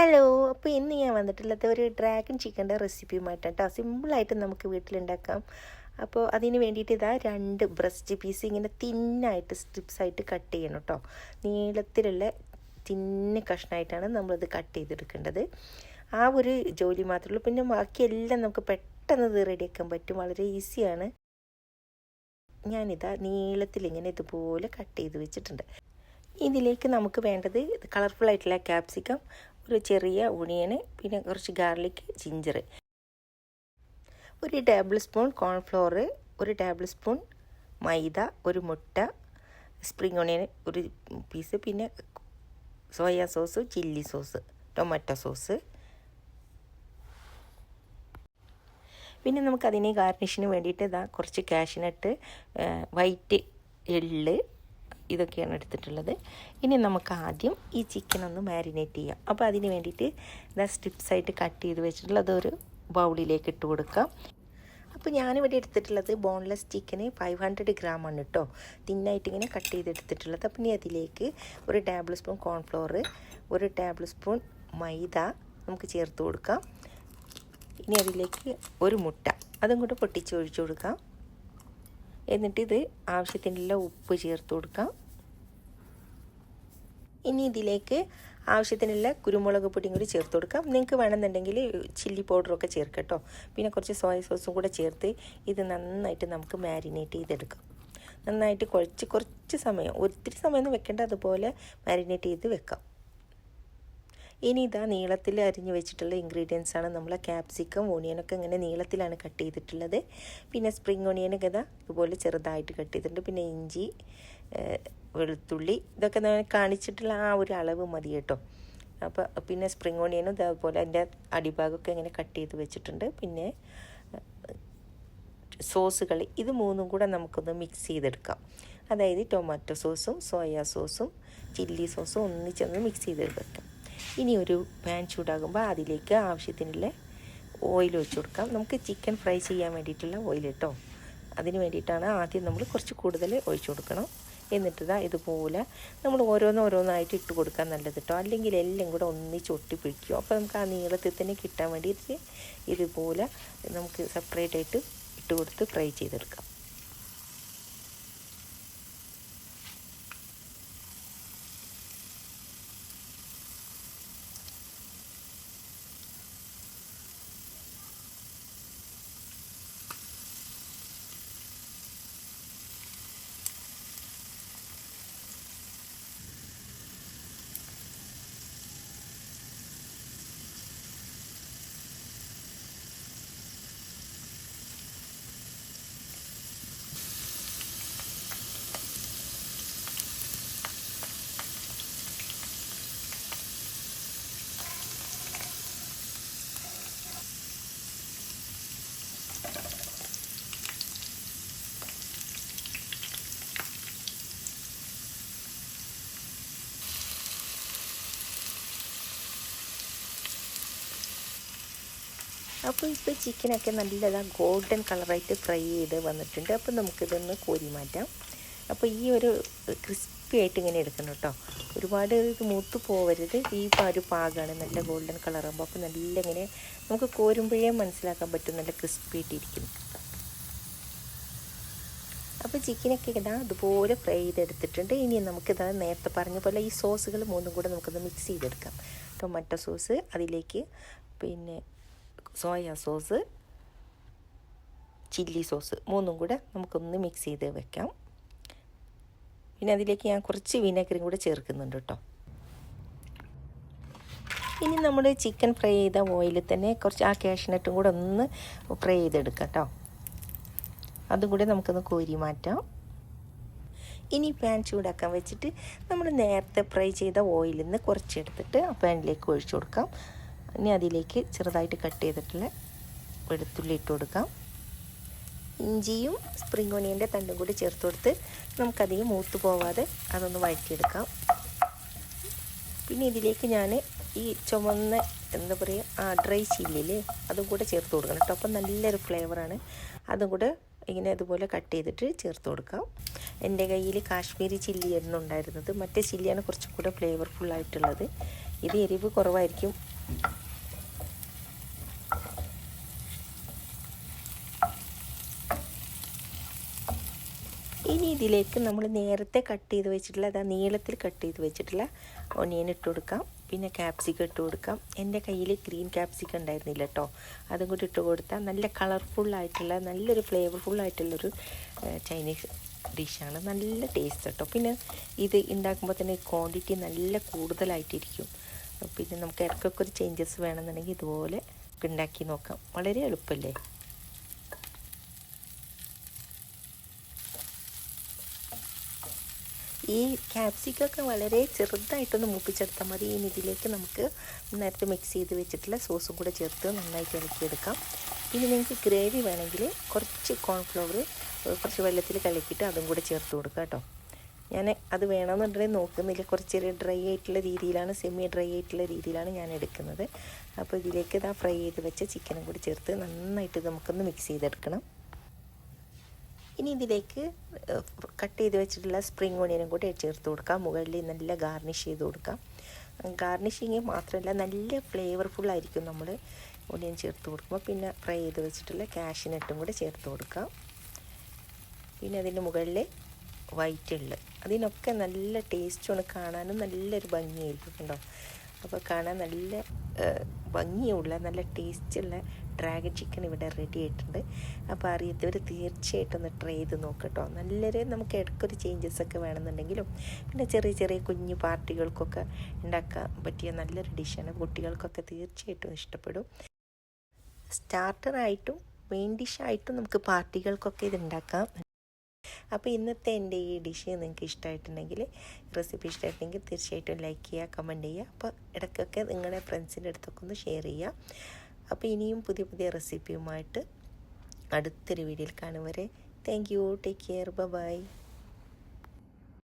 Hello അപ്പോൾ ഇന്ന് ഞാൻ വന്നിട്ടുള്ളത് ഒരു ഡ്രാഗൺ ചിക്കന്റെ റെസിപ്പിയുമായിട്ടാണ് കേട്ടോ സിമ്പിളായിട്ട് നമുക്ക് വീട്ടിലുണ്ടാക്കാം. അപ്പോൾ അതിന് വേണ്ടിയിട്ട് ഇതാ രണ്ട് ബ്രസ്റ്റ് പീസ് ഇങ്ങനെ തിന്നായിട്ട് സ്ട്രിപ്സായിട്ട് കട്ട് ചെയ്യണം കേട്ടോ നീളത്തിലുള്ള തിന്ന് കഷ്ണമായിട്ടാണ് നമ്മളിത് കട്ട് ചെയ്തെടുക്കേണ്ടത്. ആ ഒരു ജോലി മാത്രമേ ഉള്ളൂ. പിന്നെ ബാക്കിയെല്ലാം നമുക്ക് പെട്ടെന്ന് ഇത് റെഡിയാക്കാൻ പറ്റും. വളരെ ഈസിയാണ്. ഞാനിതാ നീളത്തിൽ ഇങ്ങനെ ഇതുപോലെ കട്ട് ചെയ്ത് വെച്ചിട്ടുണ്ട്. ഇതിലേക്ക് നമുക്ക് വേണ്ടത് കളർഫുൾ ആയിട്ടുള്ള ക്യാപ്സിക്കം ഒരു ചെറിയ ഒണിയന് പിന്നെ കുറച്ച് ഗാർലിക് ജിഞ്ചർ ഒരു ടേബിൾ സ്പൂൺ കോൺഫ്ലോർ ഒരു ടേബിൾ സ്പൂൺ മൈദ ഒരു മുട്ട സ്പ്രിംഗ് ഒണിയൻ ഒരു പീസ് പിന്നെ soya sauce chilli sauce tomato sauce പിന്നെ നമുക്കതിനെ ഗാർണിഷിന് വേണ്ടിയിട്ട് ഇതാ കുറച്ച് കാഷ്നട്ട് വൈറ്റ് എള്ള് ഇതൊക്കെയാണ് എടുത്തിട്ടുള്ളത്. ഇനി നമുക്ക് ആദ്യം ഈ ചിക്കൻ ഒന്ന് മാരിനേറ്റ് ചെയ്യാം. അപ്പോൾ അതിന് വേണ്ടിയിട്ട് ഇതാ സ്ട്രിപ്സായിട്ട് കട്ട് ചെയ്ത് വെച്ചിട്ടുള്ളത് ഒരു ബൗളിലേക്ക് ഇട്ട് കൊടുക്കാം. അപ്പോൾ ഞാനിവിടെ എടുത്തിട്ടുള്ളത് ബോൺലെസ് ചിക്കന് ഫൈവ് ഹൺഡ്രഡ് ഗ്രാം ആണ് കേട്ടോ തിന്നായിട്ട് ഇങ്ങനെ കട്ട് ചെയ്തെടുത്തിട്ടുള്ളത് അപ്പം ഇനി അതിലേക്ക് ഒരു ടേബിൾ സ്പൂൺ കോൺഫ്ലോർ ഒരു ടേബിൾ സ്പൂൺ മൈദ നമുക്ക് ചേർത്ത് കൊടുക്കാം. ഇനി അതിലേക്ക് ഒരു മുട്ട. അതും കൂടെ പൊട്ടിച്ച് ഒഴിച്ചു കൊടുക്കാം. എന്നിട്ട് ഇത് ആവശ്യത്തിനുള്ള ഉപ്പ് ചേർത്ത് കൊടുക്കാം. ഇനി ഇതിലേക്ക് ആവശ്യത്തിനുള്ള കുരുമുളക് പൊടിയും കൂടി ചേർത്ത് കൊടുക്കാം. നിങ്ങൾക്ക് വേണമെന്നുണ്ടെങ്കിൽ ചില്ലി പൗഡറൊക്കെ ചേർക്കാം കേട്ടോ. പിന്നെ കുറച്ച് സോയ സോസും കൂടെ ചേർത്ത് ഇത് നന്നായിട്ട് നമുക്ക് മാരിനേറ്റ് ചെയ്തെടുക്കാം. നന്നായിട്ട് കുഴച്ച് കുറച്ച് സമയം ഒത്തിരി സമയമൊന്നും വെക്കേണ്ട. അതുപോലെ മാരിനേറ്റ് ചെയ്ത് വെക്കാം. ഇനി ഇതാ നീളത്തിൽ അരിഞ്ഞു വെച്ചിട്ടുള്ള ഇൻഗ്രീഡിയൻസ് ആണ് നമ്മൾ ക്യാപ്സിക്കം ഓണിയനൊക്കെ ഇങ്ങനെ നീളത്തിലാണ് കട്ട് ചെയ്തിട്ടുള്ളത്. പിന്നെ സ്പ്രിങ് ഓണിയനൊക്കെ ഇതാ ഇതുപോലെ ചെറുതായിട്ട് കട്ട് ചെയ്തിട്ടുണ്ട്. പിന്നെ ഇഞ്ചി വെളുത്തുള്ളി ഇതൊക്കെ ഞാൻ കാണിച്ചിട്ടുള്ള ആ ഒരു അളവ് മതി കേട്ടോ. അപ്പോൾ പിന്നെ സ്പ്രിങ് ഓണിയനും ഇതേപോലെ അതിന്റെ അടിഭാഗമൊക്കെ ഇങ്ങനെ കട്ട് ചെയ്ത് വെച്ചിട്ടുണ്ട്. പിന്നെ സോസുകൾ ഇത് മൂന്നും കൂടെ നമുക്കൊന്ന് മിക്സ് ചെയ്തെടുക്കാം. അതായത് ടൊമാറ്റോ സോസും സോയാ സോസും ചില്ലി സോസും ഒന്നിച്ചൊന്ന് മിക്സ് ചെയ്ത് വെക്കാം ഇനി ഒരു പാൻ ചൂടാകുമ്പോൾ അതിലേക്ക് ആവശ്യത്തിനുള്ള ഓയിൽ ഒഴിച്ചു കൊടുക്കാം. നമുക്ക് ചിക്കൻ ഫ്രൈ ചെയ്യാൻ വേണ്ടിയിട്ടുള്ള ഓയിൽ കേട്ടോ അതിന് വേണ്ടിയിട്ടാണ് ആദ്യം നമ്മൾ കുറച്ച് കൂടുതൽ ഒഴിച്ചു കൊടുക്കണം. എന്നിട്ട് ഇതാ ഇതുപോലെ നമ്മൾ ഓരോന്ന് ഓരോന്നായിട്ട് ഇട്ട് കൊടുക്കാൻ നല്ലത് കേട്ടോ അല്ലെങ്കിൽ എല്ലാം കൂടെ ഒന്നിച്ച് ഒട്ടിപ്പിടിക്കും അപ്പോൾ നമുക്ക് ആ നീളത്തിൽ തന്നെ കിട്ടാൻ വേണ്ടിയിട്ട് ഇതുപോലെ നമുക്ക് സെപ്പറേറ്റ് ആയിട്ട് ഇട്ട് കൊടുത്ത് ഫ്രൈ ചെയ്തെടുക്കാം. അപ്പോൾ ഇപ്പോൾ ചിക്കനൊക്കെ നല്ലതാ ഗോൾഡൻ കളറായിട്ട് ഫ്രൈ ചെയ്ത് വന്നിട്ടുണ്ട്. അപ്പോൾ നമുക്കിതൊന്ന് കോരി മാറ്റാം. അപ്പോൾ ഈ ഒരു ക്രിസ്പി ആയിട്ട് ഇങ്ങനെ എടുക്കണം കേട്ടോ ഒരുപാട് ഇത് മൂത്ത് പോവരുത്. ഈ ഒരു പാകമാണ് നല്ല ഗോൾഡൻ കളറാകുമ്പോൾ അപ്പോൾ നല്ല ഇങ്ങനെ നമുക്ക് കോരുമ്പോഴേ മനസ്സിലാക്കാൻ പറ്റും നല്ല ക്രിസ്പി ആയിട്ടിരിക്കുന്നു അപ്പോൾ ചിക്കനൊക്കെ ഇതാ അതുപോലെ ഫ്രൈ ചെയ്തെടുത്തിട്ടുണ്ട്. ഇനി നമുക്കിതാ നേരത്തെ പറഞ്ഞ പോലെ ഈ സോസുകൾ മൂന്നും കൂടെ നമുക്കൊന്ന് മിക്സ് ചെയ്തെടുക്കാം. ടൊമാറ്റോ സോസ് അതിലേക്ക് പിന്നെ സോയ സോസ് ചില്ലി സോസ് മൂന്നും കൂടെ നമുക്കൊന്ന് മിക്സ് ചെയ്ത് വെക്കാം. പിന്നെ അതിലേക്ക് ഞാൻ കുറച്ച് വിനെഗറും കൂടെ ചേർക്കുന്നുണ്ട് കേട്ടോ. ഇനി നമ്മൾ ചിക്കൻ ഫ്രൈ ചെയ്ത ഓയിലിൽ തന്നെ കുറച്ച് ആ കാഷ്നട്ടും കൂടെ ഒന്ന് ഫ്രൈ ചെയ്തെടുക്കാം കേട്ടോ. അതും കൂടെ നമുക്കൊന്ന് കോരി മാറ്റാം. ഇനി പാൻ ചൂടാക്കാൻ വെച്ചിട്ട് നമ്മൾ നേരത്തെ ഫ്രൈ ചെയ്ത ഓയിലിൽ നിന്ന് കുറച്ചെടുത്തിട്ട് ആ പാനിലേക്ക് ഒഴിച്ചു കൊടുക്കാം. ഇനി അതിലേക്ക് ചെറുതായിട്ട് കട്ട് ചെയ്തിട്ടുള്ള വെളുത്തുള്ളി ഇട്ട് കൊടുക്കാം. ഇഞ്ചിയും സ്പ്രിംഗ് ഓണിയന്റെ തണ്ടും കൂടി ചേർത്ത് കൊടുത്ത് നമുക്കധികം മൂത്ത് പോവാതെ അതൊന്ന് വഴറ്റിയെടുക്കാം. പിന്നെ ഇതിലേക്ക് ഞാൻ ഈ ചുമന്ന എന്താ പറയുക ആ ഡ്രൈ ചില്ലില്ലേ അതും കൂടെ ചേർത്ത് കൊടുക്കണം കേട്ടോ. അപ്പം നല്ലൊരു ഫ്ലേവറാണ് അതും കൂടെ ഇങ്ങനെ അതുപോലെ കട്ട് ചെയ്തിട്ട് ചേർത്ത് കൊടുക്കാം. എന്റെ കയ്യിൽ കാശ്മീരി ചില്ലിയായിരുന്നു ഉണ്ടായിരുന്നത്. മറ്റേ ചില്ലിയാണ് കുറച്ചും കൂടെ ഫ്ലേവർഫുള്ളായിട്ടുള്ളത് ഇത് എരിവ് കുറവായിരിക്കും. ഇനി ഇതിലേക്ക് നമ്മൾ നേരത്തെ കട്ട് ചെയ്ത് വെച്ചിട്ടുള്ള അതാ നീളത്തിൽ കട്ട് ചെയ്ത് വെച്ചിട്ടുള്ള ഒനിയൻ ഇട്ട് കൊടുക്കാം. പിന്നെ ക്യാപ്സിക്കം ഇട്ട് കൊടുക്കാം. എന്റെ കയ്യിൽ ഗ്രീൻ ക്യാപ്സിക്കം ഉണ്ടായിരുന്നില്ല കേട്ടോ അതും കൂടി ഇട്ട് കൊടുത്താൽ നല്ല കളർഫുള്ളായിട്ടുള്ള നല്ലൊരു ഫ്ലേവർഫുള്ളായിട്ടുള്ളൊരു ചൈനീസ് ഡിഷാണ് നല്ല ടേസ്റ്റ് കേട്ടോ പിന്നെ ഇത് ഉണ്ടാക്കുമ്പോൾ തന്നെ ക്വാണ്ടിറ്റി നല്ല കൂടുതലായിട്ടിരിക്കും. പിന്നെ നമുക്ക് ഇടയ്ക്കൊക്കെ ഒരു ചേഞ്ചസ് വേണമെന്നുണ്ടെങ്കിൽ ഇതുപോലെ ഉണ്ടാക്കി നോക്കാം. വളരെ എളുപ്പമല്ലേ ഈ ക്യാപ്സിക്കൊക്കെ വളരെ ചെറുതായിട്ടൊന്ന് മൂപ്പിച്ചെടുത്താൽ മതി. ഇനി ഇതിലേക്ക് നമുക്ക് നേരത്തെ മിക്സ് ചെയ്ത് വെച്ചിട്ടുള്ള സോസും കൂടെ ചേർത്ത് നന്നായിട്ട് ഇളക്കിയെടുക്കാം. ഇനി നിങ്ങൾക്ക് ഗ്രേവി വേണമെങ്കിൽ കുറച്ച് കോൺഫ്ലവർ കുറച്ച് വെള്ളത്തിൽ കലക്കിയിട്ട് അതും കൂടെ ചേർത്ത് കൊടുക്കാം കേട്ടോ. ഞാൻ അത് വേണമെന്നുണ്ടെങ്കിൽ നോക്കുന്നില്ല. കുറച്ച് ഡ്രൈ ആയിട്ടുള്ള രീതിയിലാണ് സെമി ഡ്രൈ ആയിട്ടുള്ള രീതിയിലാണ് ഞാൻ എടുക്കുന്നത്. അപ്പോൾ ഇതിലേക്ക് ഇതാ ഫ്രൈ ചെയ്ത് വെച്ച ചിക്കനും കൂടി ചേർത്ത് നന്നായിട്ട് നമുക്കൊന്ന് മിക്സ് ചെയ്തെടുക്കണം. ഇനി ഇതിലേക്ക് കട്ട് ചെയ്ത് വെച്ചിട്ടുള്ള സ്പ്രിംഗ് ഓണിയനും കൂടി ചേർത്ത് കൊടുക്കാം. മുകളിൽ നല്ല ഗാർണിഷ് ചെയ്ത് കൊടുക്കാം. ഗാർണിഷിങ് മാത്രമല്ല നല്ല ഫ്ലേവർഫുൾ ആയിരിക്കും നമ്മൾ ഓണിയൻ ചേർത്ത് കൊടുക്കുമ്പോൾ. പിന്നെ ഫ്രൈ ചെയ്ത് വെച്ചിട്ടുള്ള കാഷ്നട്ടും കൂടി ചേർത്ത് കൊടുക്കാം. പിന്നെ അതിന്റെ മുകളിൽ വൈറ്റ് ഉള്ളു അതിനൊക്കെ നല്ല ടേസ്റ്റുമാണ് കാണാനും നല്ലൊരു ഭംഗിയായിരിക്കും കേട്ടോ അപ്പോൾ കാണാൻ നല്ല ഭംഗിയുള്ള നല്ല ടേസ്റ്റുള്ള ഡ്രാഗൺ ചിക്കൻ ഇവിടെ റെഡി ആയിട്ടുണ്ട്. അപ്പോൾ അറിയാത്തവർ തീർച്ചയായിട്ടും ഒന്ന് ട്രൈ ചെയ്ത് നോക്കട്ടോ. നല്ലൊരു നമുക്ക് ഇടയ്ക്കൊരു ചേഞ്ചസ് ഒക്കെ വേണമെന്നുണ്ടെങ്കിലും പിന്നെ ചെറിയ ചെറിയ കുഞ്ഞു പാർട്ടികൾക്കൊക്കെ ഉണ്ടാക്കാൻ പറ്റിയ നല്ലൊരു ഡിഷാണ് കുട്ടികൾക്കൊക്കെ തീർച്ചയായിട്ടും ഇഷ്ടപ്പെടും. സ്റ്റാർട്ടറായിട്ടും മെയിൻ ഡിഷായിട്ടും നമുക്ക് പാർട്ടികൾക്കൊക്കെ ഇത് ഉണ്ടാക്കാം. അപ്പോൾ ഇന്നത്തെ എന്റെ ഈ ഡിഷ് നിങ്ങൾക്ക് ഇഷ്ടമായിട്ടുണ്ടെങ്കിൽ റെസിപ്പി ഇഷ്ടമായിട്ടുണ്ടെങ്കിൽ തീർച്ചയായിട്ടും ലൈക്ക് ചെയ്യുക കമന്റ് ചെയ്യുക. അപ്പോൾ ഇടയ്ക്കൊക്കെ നിങ്ങളുടെ ഫ്രണ്ട്സിന്റെ അടുത്തൊക്കെ ഒന്ന് ഷെയർ ചെയ്യുക. അപ്പോൾ ഇനിയും പുതിയ പുതിയ റെസിപ്പിയുമായിട്ട് അടുത്തൊരു വീഡിയോയിൽ കാണും വരെ. Thank you. Take care. Bye